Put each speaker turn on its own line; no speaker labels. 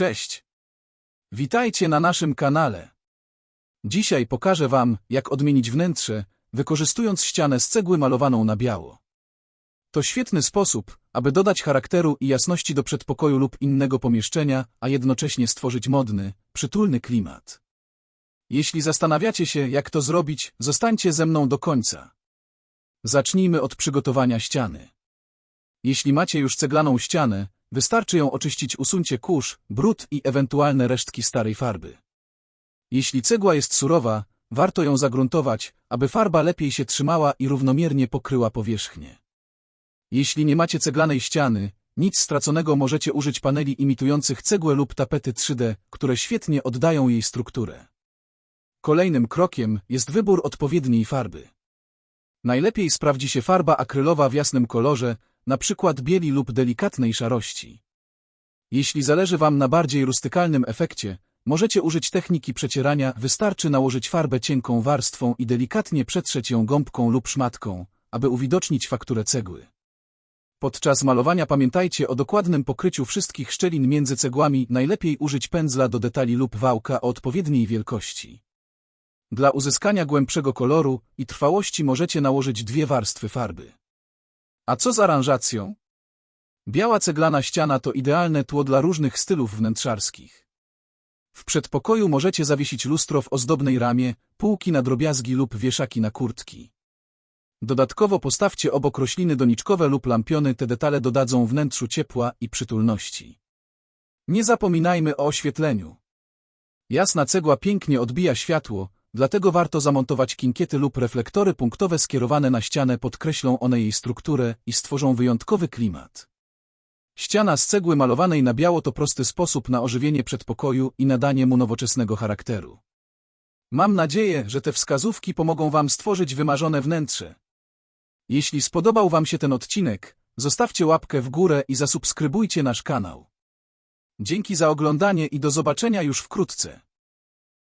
Cześć! Witajcie na naszym kanale. Dzisiaj pokażę Wam, jak odmienić wnętrze, wykorzystując ścianę z cegły malowaną na biało. To świetny sposób, aby dodać charakteru i jasności do przedpokoju lub innego pomieszczenia, a jednocześnie stworzyć modny, przytulny klimat. Jeśli zastanawiacie się, jak to zrobić, zostańcie ze mną do końca. Zacznijmy od przygotowania ściany. Jeśli macie już ceglaną ścianę, wystarczy ją oczyścić usuńcie kurz, brud i ewentualne resztki starej farby. Jeśli cegła jest surowa, warto ją zagruntować, aby farba lepiej się trzymała i równomiernie pokryła powierzchnię. Jeśli nie macie ceglanej ściany, nic straconego możecie użyć paneli imitujących cegłę lub tapety 3D, które świetnie oddają jej strukturę. Kolejnym krokiem jest wybór odpowiedniej farby. Najlepiej sprawdzi się farba akrylowa w jasnym kolorze, przykład bieli lub delikatnej szarości. Jeśli zależy Wam na bardziej rustykalnym efekcie, możecie użyć techniki przecierania, wystarczy nałożyć farbę cienką warstwą i delikatnie przetrzeć ją gąbką lub szmatką, aby uwidocznić fakturę cegły. Podczas malowania pamiętajcie o dokładnym pokryciu wszystkich szczelin między cegłami, najlepiej użyć pędzla do detali lub wałka o odpowiedniej wielkości. Dla uzyskania głębszego koloru i trwałości możecie nałożyć dwie warstwy farby. A co z aranżacją? Biała ceglana ściana to idealne tło dla różnych stylów wnętrzarskich. W przedpokoju możecie zawiesić lustro w ozdobnej ramie, półki na drobiazgi lub wieszaki na kurtki. Dodatkowo postawcie obok rośliny doniczkowe lub lampiony, te detale dodadzą wnętrzu ciepła i przytulności. Nie zapominajmy o oświetleniu. Jasna cegła pięknie odbija światło, dlatego warto zamontować kinkiety lub reflektory punktowe skierowane na ścianę, podkreślą one jej strukturę i stworzą wyjątkowy klimat. Ściana z cegły malowanej na biało to prosty sposób na ożywienie przedpokoju i nadanie mu nowoczesnego charakteru. Mam nadzieję, że te wskazówki pomogą Wam stworzyć wymarzone wnętrze. Jeśli spodobał Wam się ten odcinek, zostawcie łapkę w górę i zasubskrybujcie nasz kanał. Dzięki za oglądanie i do zobaczenia już wkrótce.